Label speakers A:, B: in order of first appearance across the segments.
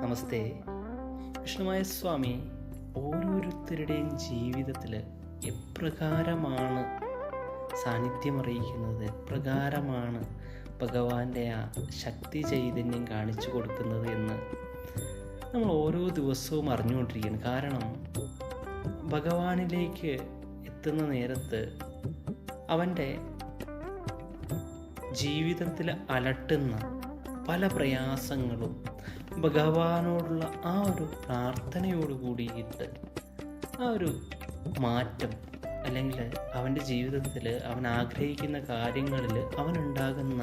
A: നമസ്തേ. വിഷ്ണുമായ സ്വാമി ഓരോരുത്തരുടെയും ജീവിതത്തിൽ എപ്രകാരമാണ് സാന്നിധ്യം അറിയിക്കുന്നത് എപ്രകാരമാണ് ഭഗവാന്റെ ആ ശക്തി ചൈതന്യം കാണിച്ചു കൊടുക്കുന്നത് എന്ന് നമ്മൾ ഓരോ ദിവസവും അറിഞ്ഞുകൊണ്ടിരിക്കുകയാണ്. കാരണം ഭഗവാനിലേക്ക് എത്തുന്ന നേരത്ത് അവന്റെ ജീവിതത്തിൽ അലട്ടുന്ന പല പ്രയാസങ്ങളും ഭഗവാനോടുള്ള ആ ഒരു പ്രാർത്ഥനയോടുകൂടിയിട്ട് ആ ഒരു മാറ്റം അല്ലെങ്കിൽ അവന്റെ ജീവിതത്തിൽ അവൻ ആഗ്രഹിക്കുന്ന കാര്യങ്ങളിൽ അവനുണ്ടാകുന്ന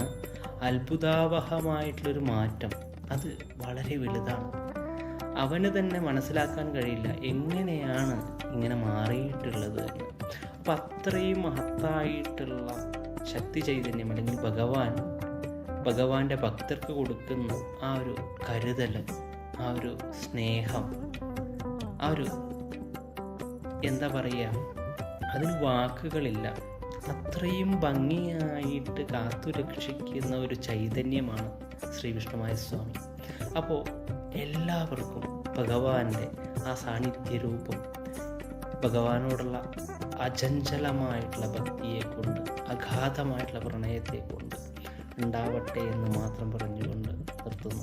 A: അത്ഭുതാവഹമായിട്ടുള്ളൊരു മാറ്റം അത് വളരെ വലുതാണ്. അവന് തന്നെ മനസ്സിലാക്കാൻ കഴിയില്ല എങ്ങനെയാണ് ഇങ്ങനെ മാറിയിട്ടുള്ളത് അപ്പം അത്രയും മഹത്തായിട്ടുള്ള ശക്തി ചൈതന്യം അല്ലെങ്കിൽ ഭഗവാൻ ഭഗവാന്റെ ഭക്തർക്ക് കൊടുക്കുന്ന ആ ഒരു കരുതൽ ആ ഒരു സ്നേഹം ആ ഒരു എന്താ പറയുക അതിന് വാക്കുകളില്ല. അത്രയും ഭംഗിയായിട്ട് കാത്തു രക്ഷിക്കുന്ന ഒരു ചൈതന്യമാണ് ശ്രീ വിഷ്ണുമായ സ്വാമി അപ്പോൾ എല്ലാവർക്കും ഭഗവാന്റെ ആ സാന്നിധ്യ രൂപം ഭഗവാനോടുള്ള അചഞ്ചലമായിട്ടുള്ള ഭക്തിയെ കൊണ്ട് അഗാധമായിട്ടുള്ള പ്രണയത്തെ കൊണ്ട് ഉണ്ടാവട്ടെ എന്ന് മാത്രം പറഞ്ഞുകൊണ്ട് നിർത്തുന്നു.